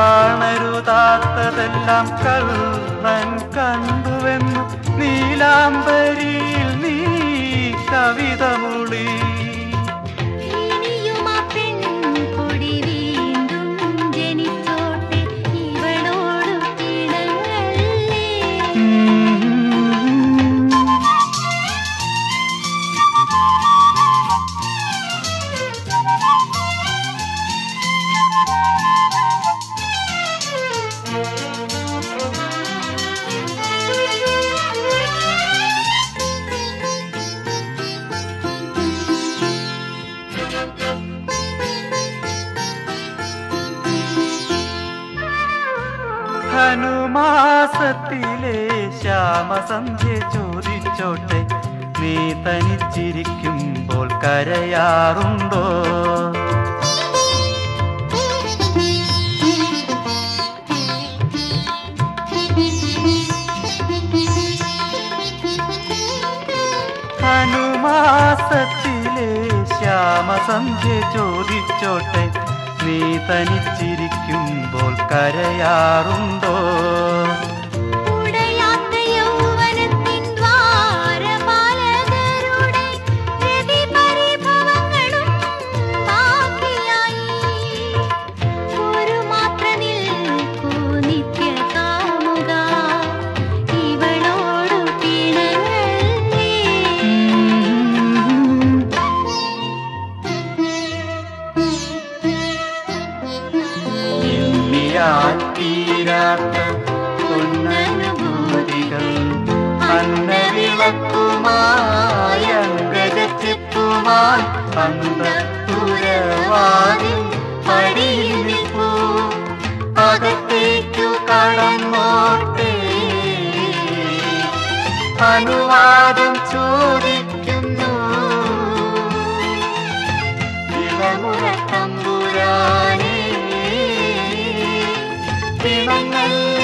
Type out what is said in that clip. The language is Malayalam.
കാണരുതാത്തതെല്ലാം കള്ളൻ കണ്ടുവെന്ന് നീലാംബരിയിൽ നീ ധനുമാസത്തിലെ ശ്യാമസന്ധ്യ ചോദിച്ചോട്ടെ. നീ തനിച്ചിരിക്കുമ്പോൾ കരയാറുണ്ടോ? ധനുമാസത്തിലെ ശ്യാമസന്ധ്യ ചോദിച്ചോട്ടെ. നീ തനിച്ചിരിക്കുമ്പോൾ കരയാറുണ്ടോ? തീരാത്ത പൊന്നനുഭൂതികൾ അന്നവിളക്കുമായി അങ്കജച്ചെപ്പുമായി അന്തപുരവാതിൽ പടിയിൽ നിൽപ്പൂ അകത്തേക്കു കടന്നോട്ടേ. അനുവാദം ചോദി ഗാനങ്ങൾ